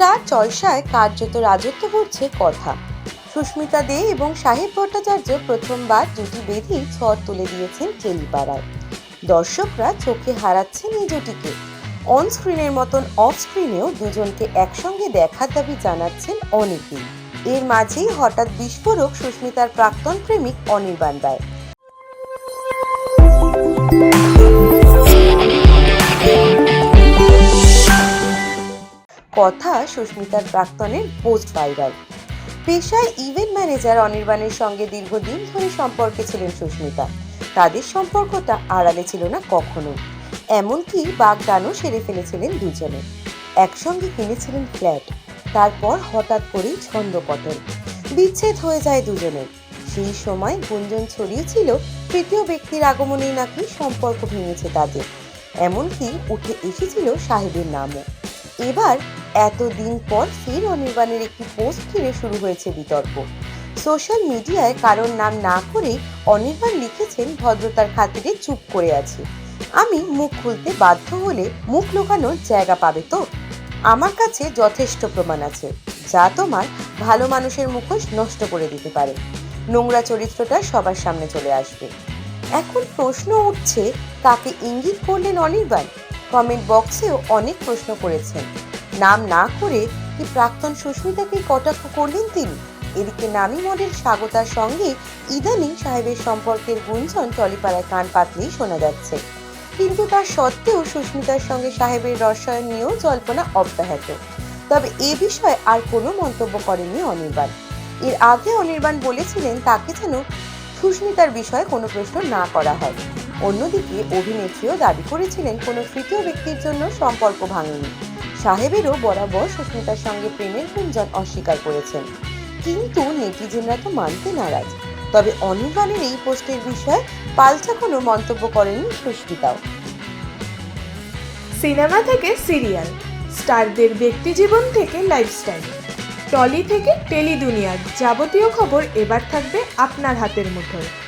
Star চয়সায় কার্যত রাজত্ব করছে কথা। সুস্মিতা দে এবং সাহেব ভট্টাচার্য প্রথমবার জুটি বেঁধেই ঝড় তুলে দিয়েছেন টেলিপাড়ায়। দর্শকরা চোখে হারাচ্ছেন এই জুটিকে অন স্ক্রিনের মতন অফ স্ক্রিনেও দুজনকে একসঙ্গে দেখার দাবি জানাচ্ছেন অনেকেই। এর মাঝেই হঠাৎ বিস্ফোরক সুস্মিতার প্রাক্তন প্রেমিক অনির্বাণ রায় কথা সুস্মিতার প্রাক্তনের পোস্ট ভাইরাল। পেশায় ইভেন্ট ম্যানেজার অনির্বাণের সঙ্গে দীর্ঘদিন ধরে সম্পর্কে ছিলেন সুস্মিতা। তাদের সম্পর্কটা আড়ালে ছিল না কখনো। এমনকি বাগদানও সেরে ফেলেছিলেন দুজনে। একসঙ্গে কিনেছিলেন ফ্ল্যাট। তারপর হঠাৎ করেই ছন্দপতন বিচ্ছেদ হয়ে যায় দুজনের। সেই সময় গুঞ্জন ছড়িয়েছিল তৃতীয় ব্যক্তির আগমনেই নাকি সম্পর্ক ভেঙেছে তাদের। এমনকি উঠে এসেছিল সাহেবের নামও। এবার এতদিন পর ফের অনির্বাণের একটি পোস্ট ঘিরে শুরু হয়েছে বিতর্ক। সোশ্যাল মিডিয়ায় কারোর নাম না করে অনির্বাণ লিখেছেন, ভদ্রতার খাতিরে চুপ করে আছি। আমি মুখ খুলতে বাধ্য হলে মুখ লুকানোর জায়গা পাবে তো? আমার কাছে যথেষ্ট প্রমাণ আছে, যা তোমার ভালো মানুষের মুখোশ নষ্ট করে দিতে পারে। নোংরা চরিত্রটা সবার সামনে চলে আসবে। এখন প্রশ্ন উঠছে, কাকে ইঙ্গিত করলেন অনির্বাণ? কমেন্ট বক্সেও অনেক প্রশ্ন করেছেন। নাম না করে কি প্রাক্তন সুস্মিতাকে কটাক্ষ করলেন তিনি? এদিকে নামি মডেল স্বাগতার সঙ্গে ইদানিং সাহেবের সম্পর্কের গুঞ্জন টলিপাড়ায় কান পাতলেই শোনা যাচ্ছে। কিন্তু তার সত্ত্বেও সুস্মিতার সঙ্গে সাহেবের রসায়ন নিয়েও জল্পনা অব্যাহত। তবে এ বিষয়ে আর কোনো মন্তব্য করেননি অনির্বাণ। এর আগে অনির্বাণ বলেছিলেন তাকে যেন সুস্মিতার বিষয়ে কোনো প্রশ্ন না করা হয়। অন্যদিকে অভিনেত্রীও দাবি করেছিলেন কোনো তৃতীয় ব্যক্তির জন্য সম্পর্ক ভাঙেনি। সাহেবেরও বরাবর সুস্মিতার সঙ্গে প্রেমের গুঞ্জন অস্বীকার করেছেন। কিন্তু নেটিজেনরা তো মানতে নারাজ। তবে অনির্বাণের এই পোস্টের বিষয়ে পাল্টা কোনো মন্তব্য করেননি সুস্মিতাও। সিনেমা থেকে সিরিয়াল, স্টারদের ব্যক্তিজীবন থেকে লাইফস্টাইল, টলি থেকে টেলি দুনিয়ার যাবতীয় খবর এবার থাকবে আপনার হাতের মুঠোয়।